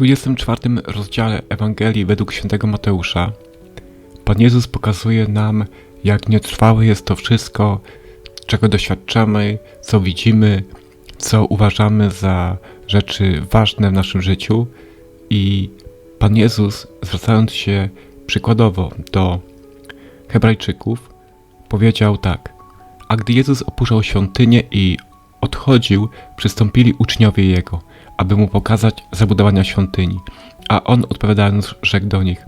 24 rozdziale Ewangelii według świętego Mateusza Pan Jezus pokazuje nam, jak nietrwałe jest to wszystko, czego doświadczamy, co widzimy, co uważamy za rzeczy ważne w naszym życiu. I Pan Jezus, zwracając się przykładowo do Hebrajczyków, powiedział tak: A gdy Jezus opuszczał świątynię i odchodził, przystąpili uczniowie jego, aby mu pokazać zabudowania świątyni. A on odpowiadając, rzekł do nich: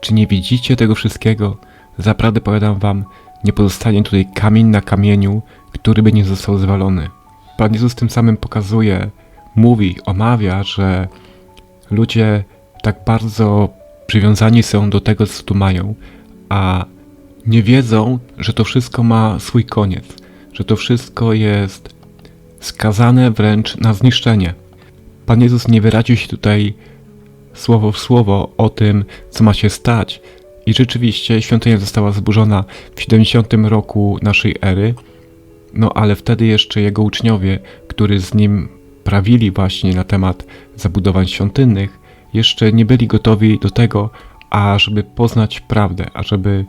Czy nie widzicie tego wszystkiego? Zaprawdę powiadam wam, nie pozostanie tutaj kamień na kamieniu, który by nie został zwalony. Pan Jezus tym samym pokazuje, mówi, omawia, że ludzie tak bardzo przywiązani są do tego, co tu mają, a nie wiedzą, że to wszystko ma swój koniec, że to wszystko jest skazane wręcz na zniszczenie. Pan Jezus nie wyraził się tutaj słowo w słowo o tym, co ma się stać. I rzeczywiście świątynia została zburzona w 70 roku naszej ery, no ale wtedy jeszcze jego uczniowie, którzy z nim prawili właśnie na temat zabudowań świątynnych, jeszcze nie byli gotowi do tego, ażeby poznać prawdę, ażeby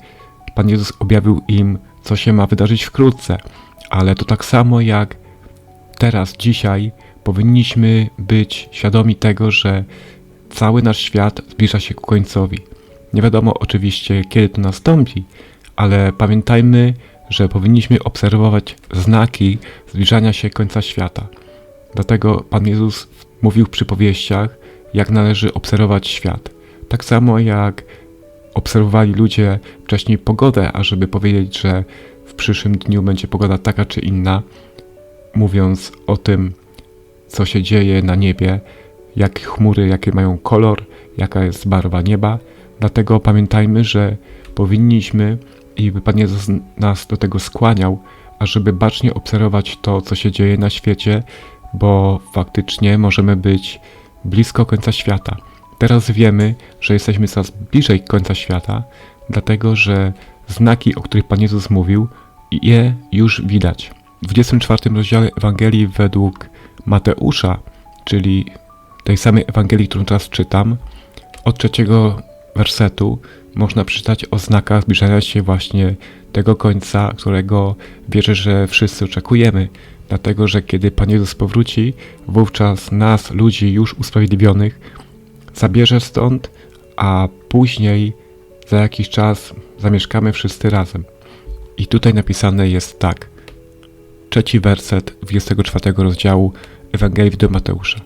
Pan Jezus objawił im, co się ma wydarzyć wkrótce. Ale to tak samo jak teraz, dzisiaj, powinniśmy być świadomi tego, że cały nasz świat zbliża się ku końcowi. Nie wiadomo oczywiście, kiedy to nastąpi, ale pamiętajmy, że powinniśmy obserwować znaki zbliżania się końca świata. Dlatego Pan Jezus mówił w przypowieściach, jak należy obserwować świat. Tak samo jak obserwowali ludzie wcześniej pogodę, ażeby powiedzieć, że w przyszłym dniu będzie pogoda taka czy inna, mówiąc o tym, co się dzieje na niebie, jakie chmury, jakie mają kolor, jaka jest barwa nieba. Dlatego pamiętajmy, że powinniśmy i by Pan Jezus nas do tego skłaniał, ażeby bacznie obserwować to, co się dzieje na świecie, bo faktycznie możemy być blisko końca świata. Teraz wiemy, że jesteśmy coraz bliżej końca świata, dlatego że znaki, o których Pan Jezus mówił, je już widać. W 24 rozdziale Ewangelii według Mateusza, czyli tej samej Ewangelii, którą teraz czytam, od trzeciego wersetu można przeczytać o znakach zbliżania się właśnie tego końca, którego wierzę, że wszyscy oczekujemy. Dlatego, że kiedy Pan Jezus powróci, wówczas nas, ludzi już usprawiedliwionych, zabierze stąd, a później za jakiś czas zamieszkamy wszyscy razem. I tutaj napisane jest tak. Trzeci werset 24 rozdziału Ewangelii do Mateusza.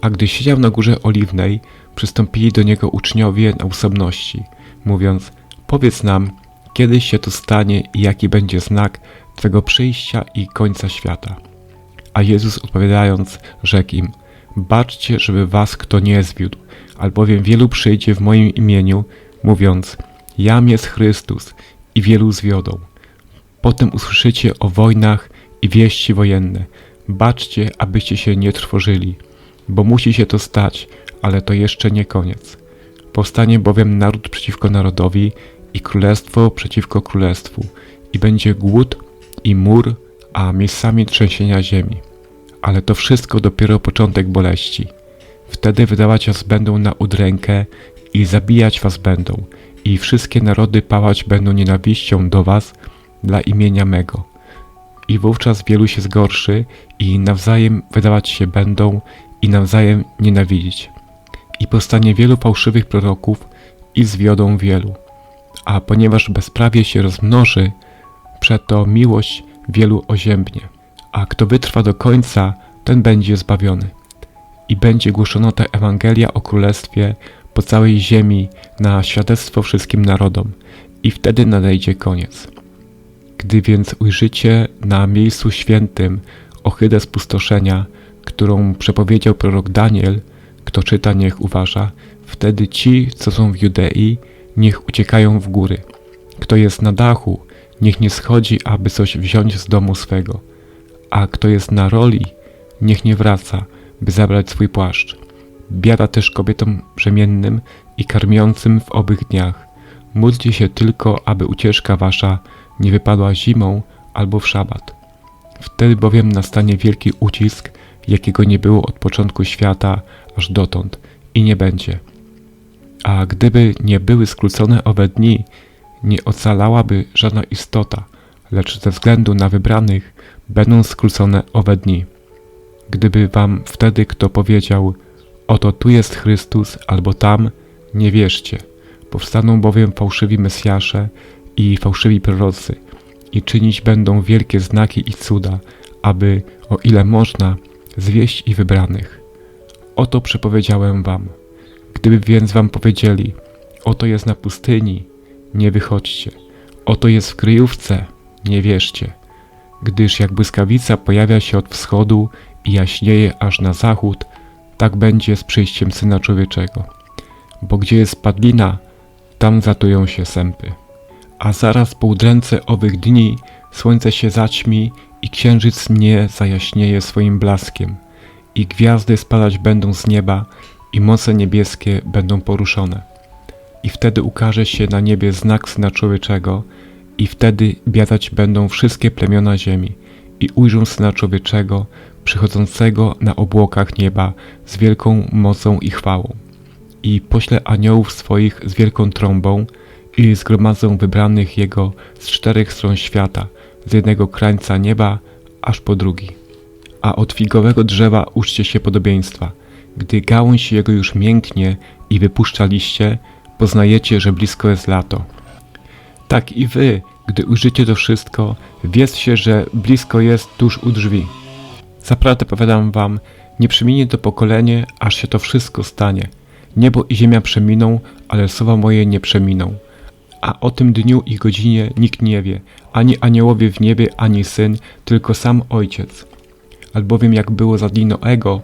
A gdy siedział na górze oliwnej, przystąpili do niego uczniowie na osobności, mówiąc: Powiedz nam, kiedy się to stanie i jaki będzie znak Twego przyjścia i końca świata. A Jezus odpowiadając, rzekł im: Baczcie, żeby was kto nie zwiódł, albowiem wielu przyjdzie w moim imieniu, mówiąc: Jam jest Chrystus, i wielu zwiodą. Potem usłyszycie o wojnach i wieści wojenne. Baczcie, abyście się nie trwożyli, bo musi się to stać, ale to jeszcze nie koniec. Powstanie bowiem naród przeciwko narodowi i królestwo przeciwko królestwu, i będzie głód i mur, a miejscami trzęsienia ziemi. Ale to wszystko dopiero początek boleści. Wtedy wydawać was będą na udrękę i zabijać was będą, i wszystkie narody pałać będą nienawiścią do was dla imienia mego. I wówczas wielu się zgorszy i nawzajem wydawać się będą i nawzajem nienawidzić. I powstanie wielu fałszywych proroków i zwiodą wielu. A ponieważ bezprawie się rozmnoży, przeto miłość wielu oziębnie. A kto wytrwa do końca, ten będzie zbawiony. I będzie głoszona ta Ewangelia o Królestwie po całej ziemi na świadectwo wszystkim narodom. I wtedy nadejdzie koniec. Gdy więc ujrzycie na miejscu świętym ohydę spustoszenia, którą przepowiedział prorok Daniel, kto czyta, niech uważa, wtedy ci, co są w Judei, niech uciekają w góry. Kto jest na dachu, niech nie schodzi, aby coś wziąć z domu swego. A kto jest na roli, niech nie wraca, by zabrać swój płaszcz. Biada też kobietom brzemiennym i karmiącym w owych dniach. Módlcie się tylko, aby ucieczka wasza nie wypadła zimą albo w szabat. Wtedy bowiem nastanie wielki ucisk, jakiego nie było od początku świata aż dotąd, i nie będzie. A gdyby nie były skrócone owe dni, nie ocalałaby żadna istota, lecz ze względu na wybranych będą skrócone owe dni. Gdyby wam wtedy kto powiedział, oto tu jest Chrystus, albo tam, nie wierzcie. Powstaną bowiem fałszywi Mesjasze i fałszywi prorocy i czynić będą wielkie znaki i cuda, aby, o ile można, zwieść i wybranych. Oto przepowiedziałem wam. Gdyby więc wam powiedzieli, oto jest na pustyni, nie wychodźcie. Oto jest w kryjówce, nie wierzcie. Gdyż jak błyskawica pojawia się od wschodu i jaśnieje aż na zachód, tak będzie z przyjściem Syna Człowieczego. Bo gdzie jest padlina, tam zatują się sępy. A zaraz po udręce owych dni słońce się zaćmi i księżyc nie zajaśnieje swoim blaskiem i gwiazdy spadać będą z nieba i moce niebieskie będą poruszone. I wtedy ukaże się na niebie znak Syna Człowieczego i wtedy biadać będą wszystkie plemiona ziemi i ujrzą Syna Człowieczego przychodzącego na obłokach nieba z wielką mocą i chwałą. I pośle aniołów swoich z wielką trąbą i zgromadzą wybranych Jego z czterech stron świata, z jednego krańca nieba aż po drugi. A od figowego drzewa uczcie się podobieństwa. Gdy gałąź jego już mięknie i wypuszcza liście, poznajecie, że blisko jest lato. Tak i wy, gdy ujrzycie to wszystko, wiedzcie, że blisko jest tuż u drzwi. Zaprawdę powiadam wam, nie przeminie to pokolenie, aż się to wszystko stanie. Niebo i ziemia przeminą, ale słowa moje nie przeminą. A o tym dniu i godzinie nikt nie wie, ani aniołowie w niebie, ani syn, tylko sam ojciec. Albowiem jak było za dni Noego,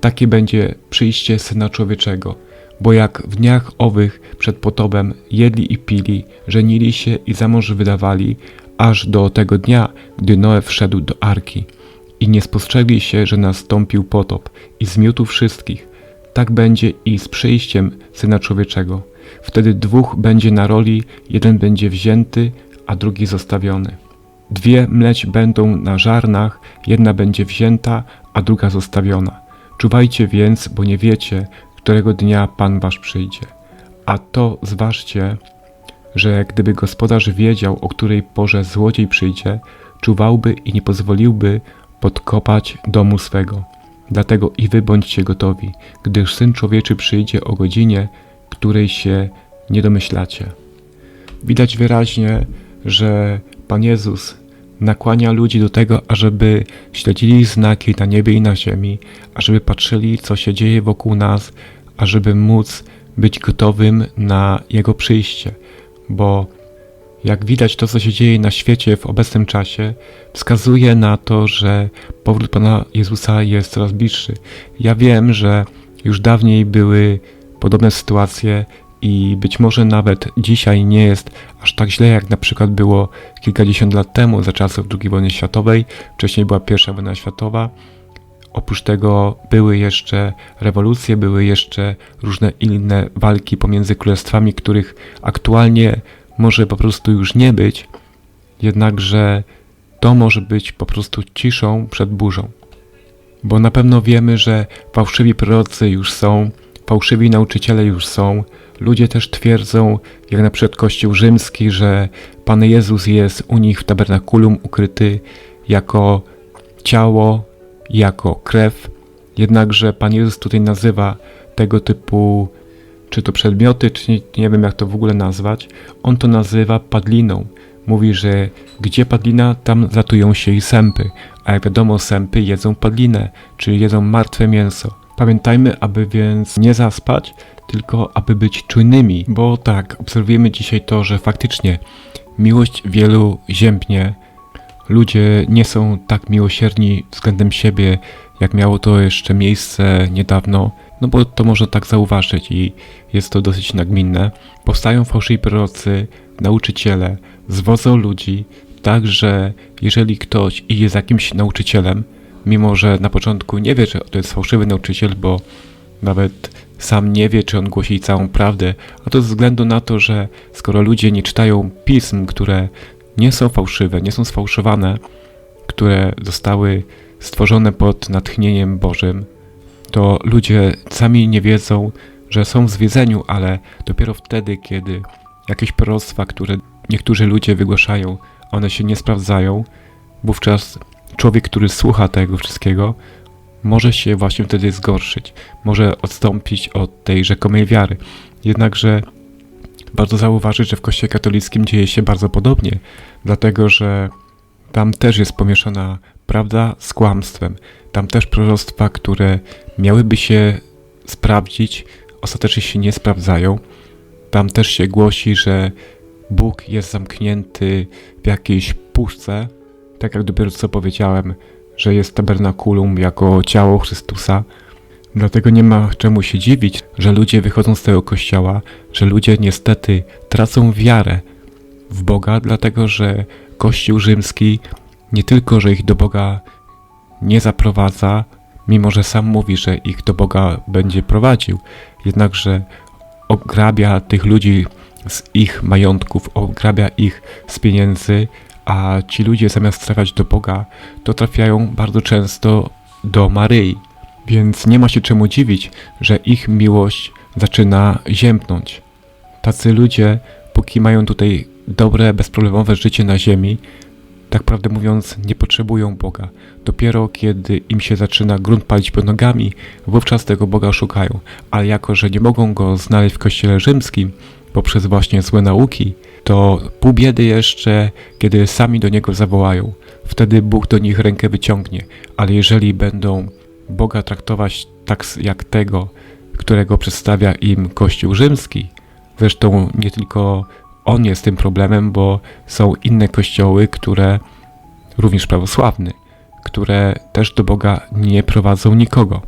takie będzie przyjście Syna Człowieczego. Bo jak w dniach owych przed potopem jedli i pili, żenili się i za mąż wydawali, aż do tego dnia, gdy Noe wszedł do arki. I nie spostrzegli się, że nastąpił potop i zmiótł wszystkich. Tak będzie i z przyjściem Syna Człowieczego. Wtedy dwóch będzie na roli, jeden będzie wzięty, a drugi zostawiony. Dwie mleć będą na żarnach, jedna będzie wzięta, a druga zostawiona. Czuwajcie więc, bo nie wiecie, którego dnia Pan wasz przyjdzie. A to zważcie, że gdyby gospodarz wiedział, o której porze złodziej przyjdzie, czuwałby i nie pozwoliłby podkopać domu swego. Dlatego i wy bądźcie gotowi, gdyż Syn Człowieczy przyjdzie o godzinie, której się nie domyślacie. Widać wyraźnie, że Pan Jezus nakłania ludzi do tego, ażeby śledzili znaki na niebie i na ziemi, ażeby patrzyli, co się dzieje wokół nas, ażeby móc być gotowym na Jego przyjście. Bo jak widać, to, co się dzieje na świecie w obecnym czasie, wskazuje na to, że powrót Pana Jezusa jest coraz bliższy. Ja wiem, że już dawniej były podobne sytuacje i być może nawet dzisiaj nie jest aż tak źle, jak na przykład było kilkadziesiąt lat temu, za czasów II wojny światowej. Wcześniej była pierwsza wojna światowa. Oprócz tego były jeszcze rewolucje, były jeszcze różne inne walki pomiędzy królestwami, których aktualnie może po prostu już nie być, jednakże to może być po prostu ciszą przed burzą. Bo na pewno wiemy, że fałszywi prorocy już są, fałszywi nauczyciele już są. Ludzie też twierdzą, jak na przykład Kościół Rzymski, że Pan Jezus jest u nich w tabernakulum ukryty jako ciało, jako krew. Jednakże Pan Jezus tutaj nazywa tego typu czy to przedmioty, czy nie, nie wiem jak to w ogóle nazwać, on to nazywa padliną. Mówi, że gdzie padlina, tam zatują się i sępy, a jak wiadomo, sępy jedzą padlinę, czyli jedzą martwe mięso. Pamiętajmy, aby więc nie zaspać, tylko aby być czujnymi, bo tak, obserwujemy dzisiaj to, że faktycznie miłość wielu ziębnie, ludzie nie są tak miłosierni względem siebie, jak miało to jeszcze miejsce niedawno, no bo to można tak zauważyć i jest to dosyć nagminne. Powstają fałszywi prorocy, nauczyciele, zwodzą ludzi, tak że jeżeli ktoś i jest jakimś nauczycielem, mimo że na początku nie wie, że to jest fałszywy nauczyciel, bo nawet sam nie wie, czy on głosi całą prawdę, a to ze względu na to, że skoro ludzie nie czytają pism, które nie są fałszywe, nie są sfałszowane, które zostały stworzone pod natchnieniem Bożym, to ludzie sami nie wiedzą, że są w zwiedzeniu, ale dopiero wtedy, kiedy jakieś proroctwa, które niektórzy ludzie wygłaszają, one się nie sprawdzają, wówczas człowiek, który słucha tego wszystkiego, może się właśnie wtedy zgorszyć, może odstąpić od tej rzekomej wiary. Jednakże warto zauważyć, że w Kościele katolickim dzieje się bardzo podobnie, dlatego że tam też jest pomieszana prawda z kłamstwem. Tam też proroctwa, które miałyby się sprawdzić, ostatecznie się nie sprawdzają. Tam też się głosi, że Bóg jest zamknięty w jakiejś puszce, tak jak dopiero co powiedziałem, że jest tabernakulum jako ciało Chrystusa. Dlatego nie ma czemu się dziwić, że ludzie wychodzą z tego kościoła, że ludzie niestety tracą wiarę w Boga, dlatego że Kościół rzymski nie tylko, że ich do Boga nie zaprowadza, mimo że sam mówi, że ich do Boga będzie prowadził, jednakże ograbia tych ludzi z ich majątków, ograbia ich z pieniędzy, a ci ludzie zamiast trafiać do Boga, to trafiają bardzo często do Maryi. Więc nie ma się czemu dziwić, że ich miłość zaczyna ziębnąć. Tacy ludzie, póki mają tutaj dobre, bezproblemowe życie na ziemi, tak prawdę mówiąc, nie potrzebują Boga. Dopiero kiedy im się zaczyna grunt palić pod nogami, wówczas tego Boga szukają. Ale jako, że nie mogą go znaleźć w kościele rzymskim poprzez właśnie złe nauki, to pół biedy jeszcze, kiedy sami do niego zawołają. Wtedy Bóg do nich rękę wyciągnie. Ale jeżeli będą Boga traktować tak jak tego, którego przedstawia im Kościół rzymski, zresztą nie tylko on jest tym problemem, bo są inne kościoły, które również prawosławny, które też do Boga nie prowadzą nikogo.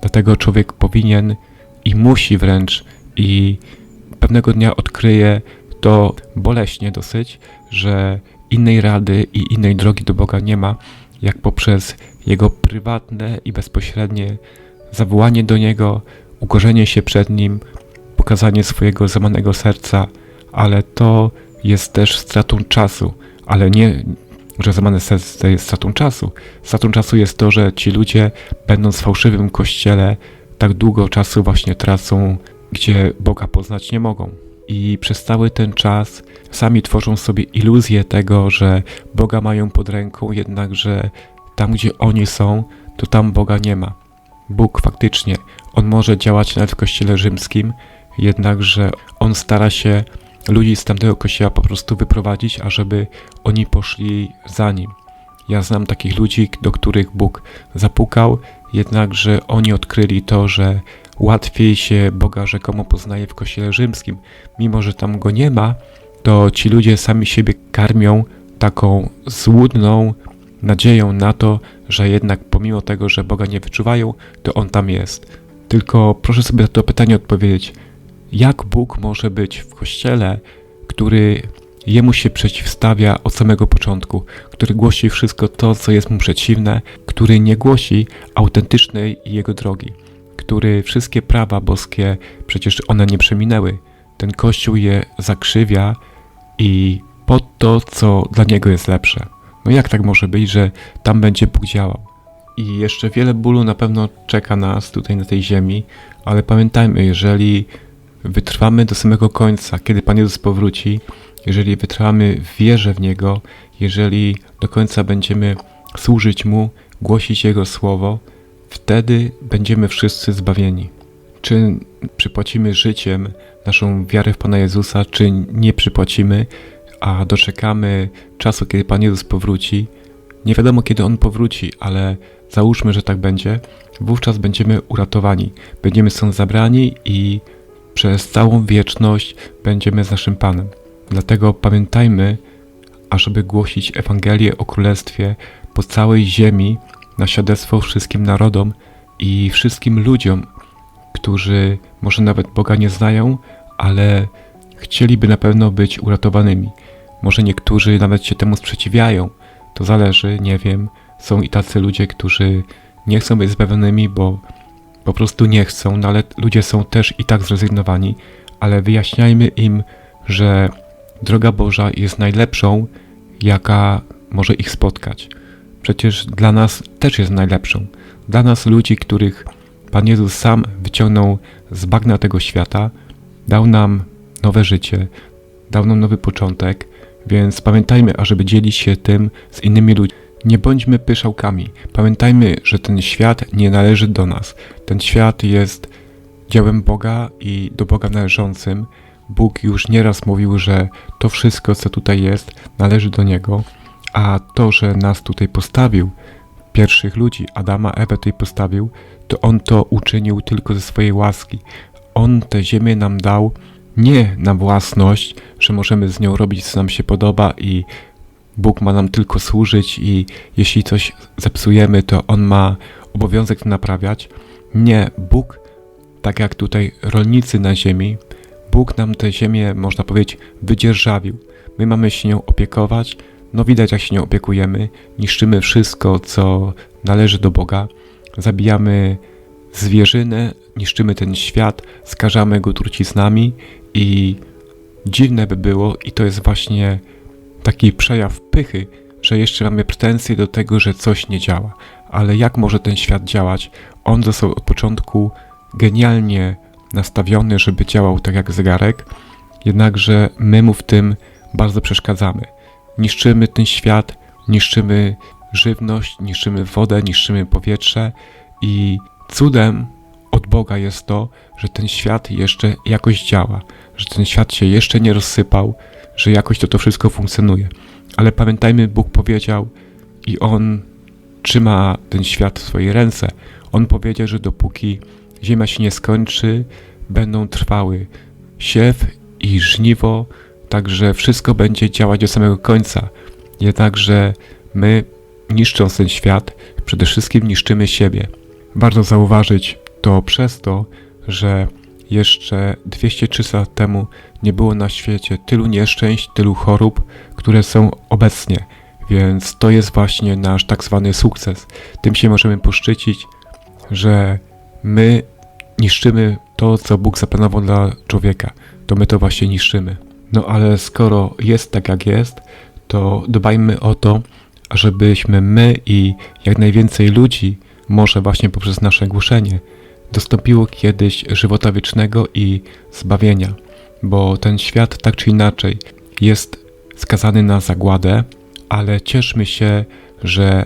Dlatego człowiek powinien i musi wręcz i pewnego dnia odkryje to boleśnie dosyć, że innej rady i innej drogi do Boga nie ma, jak poprzez Jego prywatne i bezpośrednie zawołanie do Niego, ukorzenie się przed Nim, pokazanie swojego zamanego serca, ale to jest też stratą czasu, ale nie, zamane serce jest stratą czasu. Stratą czasu jest to, że ci ludzie, będąc w fałszywym kościele, tak długo czasu właśnie tracą, gdzie Boga poznać nie mogą. I przez cały ten czas sami tworzą sobie iluzję tego, że Boga mają pod ręką, jednakże tam, gdzie oni są, to tam Boga nie ma. Bóg faktycznie, On może działać nawet w kościele rzymskim, jednakże On stara się ludzi z tamtego kościoła po prostu wyprowadzić, ażeby oni poszli za nim. Ja znam takich ludzi, do których Bóg zapukał, jednakże oni odkryli to, że łatwiej się Boga rzekomo poznaje w kościele rzymskim. Mimo, że tam go nie ma, to ci ludzie sami siebie karmią taką złudną nadzieją na to, że jednak pomimo tego, że Boga nie wyczuwają, to On tam jest. Tylko proszę sobie na to pytanie odpowiedzieć jak Bóg może być w kościele, który jemu się przeciwstawia od samego początku, który głosi wszystko to, co jest mu przeciwne, który nie głosi autentycznej jego drogi, który wszystkie prawa boskie przecież one nie przeminęły. Ten kościół je zakrzywia i pod to, co dla niego jest lepsze. No jak tak może być, że tam będzie Bóg działał? I jeszcze wiele bólu na pewno czeka nas tutaj na tej ziemi, ale pamiętajmy, jeżeli wytrwamy do samego końca, kiedy Pan Jezus powróci, jeżeli wytrwamy w wierze w Niego, jeżeli do końca będziemy służyć Mu, głosić Jego słowo, wtedy będziemy wszyscy zbawieni. Czy przypłacimy życiem naszą wiarę w Pana Jezusa, czy nie przypłacimy, a doczekamy czasu, kiedy Pan Jezus powróci. Nie wiadomo, kiedy On powróci, ale załóżmy, że tak będzie, wówczas będziemy uratowani. Będziemy stąd zabrani i przez całą wieczność będziemy z naszym Panem. Dlatego pamiętajmy, ażeby głosić Ewangelię o Królestwie po całej ziemi na świadectwo wszystkim narodom i wszystkim ludziom, którzy może nawet Boga nie znają, ale chcieliby na pewno być uratowanymi. Może niektórzy nawet się temu sprzeciwiają. To zależy, nie wiem. Są i tacy ludzie, którzy nie chcą być zbawionymi, bo po prostu nie chcą, no ale ludzie są też i tak zrezygnowani, ale wyjaśniajmy im, że droga Boża jest najlepszą, jaka może ich spotkać. Przecież dla nas też jest najlepszą. Dla nas ludzi, których Pan Jezus sam wyciągnął z bagna tego świata, dał nam nowe życie, dał nam nowy początek, więc pamiętajmy, ażeby dzielić się tym z innymi ludźmi. Nie bądźmy pyszałkami. Pamiętajmy, że ten świat nie należy do nas. Ten świat jest dziełem Boga i do Boga należącym. Bóg już nieraz mówił, że to wszystko, co tutaj jest, należy do Niego, a to, że nas tutaj postawił, pierwszych ludzi, Adama, Ewę tutaj postawił, to On to uczynił tylko ze swojej łaski. On tę ziemię nam dał nie na własność, że możemy z nią robić, co nam się podoba i Bóg ma nam tylko służyć i jeśli coś zepsujemy, to On ma obowiązek naprawiać. Nie, Bóg, tak jak tutaj rolnicy na ziemi, Bóg nam tę ziemię, można powiedzieć, wydzierżawił. My mamy się nią opiekować, no widać jak się nią opiekujemy, niszczymy wszystko, co należy do Boga, zabijamy zwierzynę, niszczymy ten świat, skażamy go truciznami i dziwne by było, i to jest właśnie taki przejaw pychy, że jeszcze mamy pretensje do tego, że coś nie działa. Ale jak może ten świat działać? On został od początku genialnie nastawiony, żeby działał tak jak zegarek, jednakże my mu w tym bardzo przeszkadzamy. Niszczymy ten świat, niszczymy żywność, niszczymy wodę, niszczymy powietrze i cudem od Boga jest to, że ten świat jeszcze jakoś działa, że ten świat się jeszcze nie rozsypał, że jakoś to to wszystko funkcjonuje. Ale pamiętajmy, Bóg powiedział i On trzyma ten świat w swojej ręce. On powiedział, że dopóki ziemia się nie skończy, będą trwały siew i żniwo, także wszystko będzie działać do samego końca. Jednakże my, niszcząc ten świat, przede wszystkim niszczymy siebie. Warto zauważyć to przez to, że jeszcze 200-300 lat temu nie było na świecie tylu nieszczęść, tylu chorób, które są obecnie. Więc to jest właśnie nasz tak zwany sukces. Tym się możemy poszczycić, że my niszczymy to, co Bóg zaplanował dla człowieka. To my to właśnie niszczymy. No ale skoro jest tak, jak jest, to dbajmy o to, żebyśmy my i jak najwięcej ludzi, może właśnie poprzez nasze głoszenie, dostąpiło kiedyś żywota wiecznego i zbawienia, bo ten świat tak czy inaczej jest skazany na zagładę, ale cieszmy się, że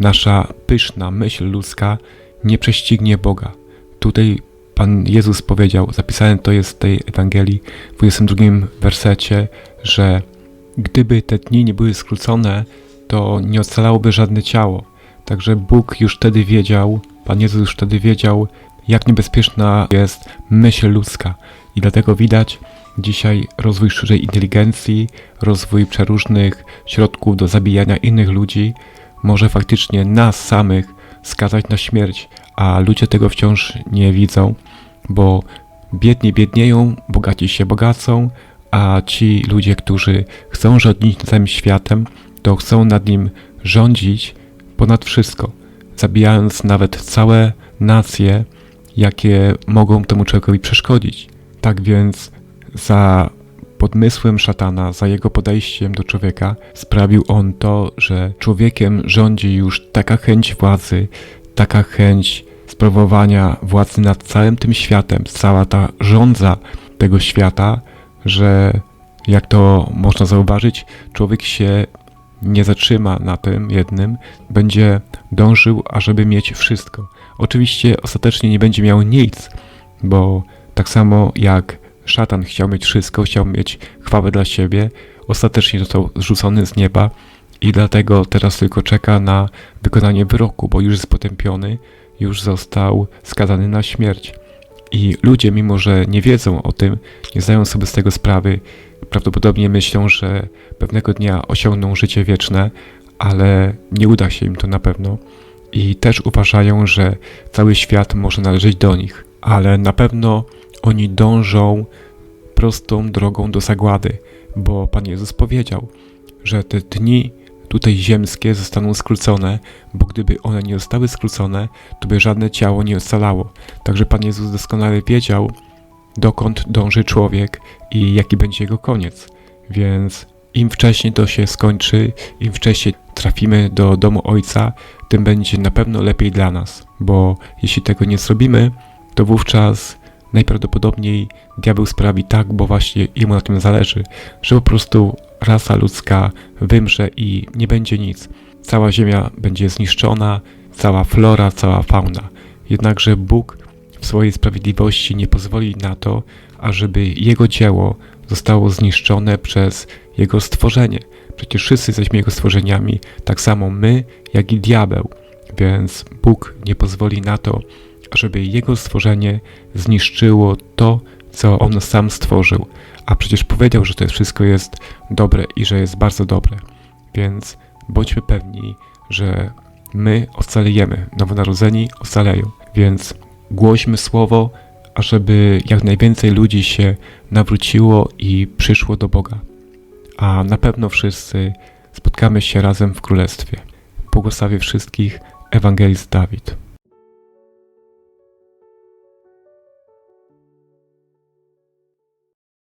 nasza pyszna myśl ludzka nie prześcignie Boga. Tutaj Pan Jezus powiedział, zapisane to jest w tej Ewangelii w 22 wersecie, że gdyby te dni nie były skrócone, to nie ocalałoby żadne ciało. Także Bóg już wtedy wiedział, Pan Jezus już wtedy wiedział, jak niebezpieczna jest myśl ludzka. I dlatego widać dzisiaj rozwój sztucznej inteligencji, rozwój przeróżnych środków do zabijania innych ludzi może faktycznie nas samych skazać na śmierć, a ludzie tego wciąż nie widzą, bo biedni biednieją, bogaci się bogacą, a ci ludzie, którzy chcą rządzić całym światem, to chcą nad nim rządzić ponad wszystko, zabijając nawet całe nacje, jakie mogą temu człowiekowi przeszkodzić. Tak więc za podmysłem szatana, za jego podejściem do człowieka, sprawił on to, że człowiekiem rządzi już taka chęć władzy, taka chęć sprawowania władzy nad całym tym światem, cała ta rządza tego świata, że jak to można zauważyć, człowiek się nie zatrzyma na tym jednym, będzie dążył, ażeby mieć wszystko. Oczywiście ostatecznie nie będzie miał nic, bo tak samo jak szatan chciał mieć wszystko, chciał mieć chwałę dla siebie, ostatecznie został zrzucony z nieba i dlatego teraz tylko czeka na wykonanie wyroku, bo już jest potępiony, już został skazany na śmierć. I ludzie, mimo że nie wiedzą o tym, nie zdają sobie z tego sprawy, prawdopodobnie myślą, że pewnego dnia osiągną życie wieczne, ale nie uda się im to na pewno. I też uważają, że cały świat może należeć do nich, ale na pewno oni dążą prostą drogą do zagłady, bo Pan Jezus powiedział, że te dni tutaj ziemskie zostaną skrócone, bo gdyby one nie zostały skrócone, to by żadne ciało nie ocalało. Także Pan Jezus doskonale wiedział, dokąd dąży człowiek i jaki będzie jego koniec. Więc im wcześniej to się skończy, im wcześniej trafimy do domu Ojca, tym będzie na pewno lepiej dla nas, bo jeśli tego nie zrobimy, to wówczas najprawdopodobniej diabeł sprawi tak, bo właśnie jemu na tym zależy, że po prostu rasa ludzka wymrze i nie będzie nic. Cała ziemia będzie zniszczona, cała flora, cała fauna. Jednakże Bóg w swojej sprawiedliwości nie pozwoli na to, ażeby Jego dzieło zostało zniszczone przez Jego stworzenie. Przecież wszyscy jesteśmy Jego stworzeniami, tak samo my, jak i diabeł. Więc Bóg nie pozwoli na to, ażeby Jego stworzenie zniszczyło to, co On sam stworzył. A przecież powiedział, że to wszystko jest dobre i że jest bardzo dobre. Więc bądźmy pewni, że my ocalejemy, nowonarodzeni ocaleją. Więc głośmy słowo, ażeby jak najwięcej ludzi się nawróciło i przyszło do Boga. A na pewno wszyscy spotkamy się razem w Królestwie. Błogosławię wszystkich, Ewangelist Dawid.